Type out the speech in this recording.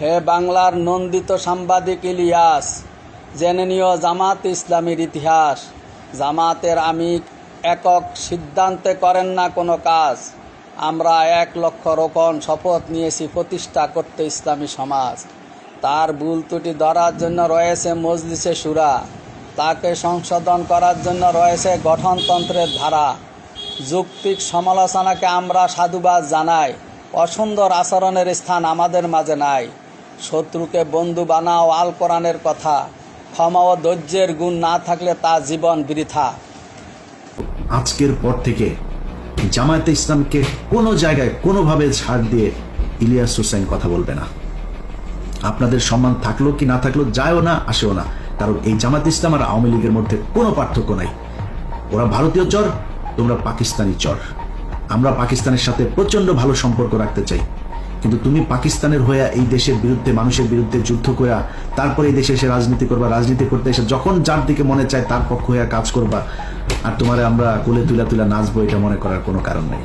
হে বাংলার নন্দিত সাংবাদিক ইলিয়াস, জেনে নিও জামাত ইসলামীর ইতিহাস। জামাতের আমি একক সিদ্ধান্তে করেন না কোনো কাজ। আমরা এক লক্ষ রোকন শপথ নিয়েছি প্রতিষ্ঠা করতে ইসলামী সমাজ। তার ভুল ত্রুটি ধরার জন্য রয়েছে মজলিসে সুরা। তাকে সংশোধন করার জন্য রয়েছে গঠনতন্ত্রের ধারা। যুক্তিক সমালোচনাকে আমরা সাধুবাদ জানাই। অসুন্দর আচরণের স্থান আমাদের মাঝে নাই। শত্রুকে বন্ধু বানাও আল কোরআনের কথা। ক্ষমা ও ধৈর্যের গুণ না থাকলে তা জীবন বৃথা। আজকের পর থেকে জামায়াতে ইসলামকে কোনো জায়গায় কোনোভাবে ছাড় দিয়ে ইলিয়াস হোসেন কথা বলবে না। আপনাদের সম্মান থাকল কি না থাকল যায়ও না, আসেও না। কারণ এই জামাত ইসলাম আর আওয়ামী লীগের মধ্যে কোনো পার্থক্য নাই। ওরা ভারতীয় চর, তোমরা পাকিস্তানি চর। আমরা পাকিস্তানের সাথে প্রচণ্ড ভালো সম্পর্ক রাখতে চাই। কিন্তু তুমি পাকিস্তানের হয়ে এই দেশের বিরুদ্ধে, মানুষের বিরুদ্ধে যুদ্ধ করা তারপরে এই দেশে এসে রাজনীতি করবা, রাজনীতি করতে এসে যখন যার দিকে মনে চায় তার পক্ষ হয়ে কাজ করবা। আর তোমারে আমরা কোলে তুলা তুলা নাচবো, এটা মনে করার কোনো কারণ নেই।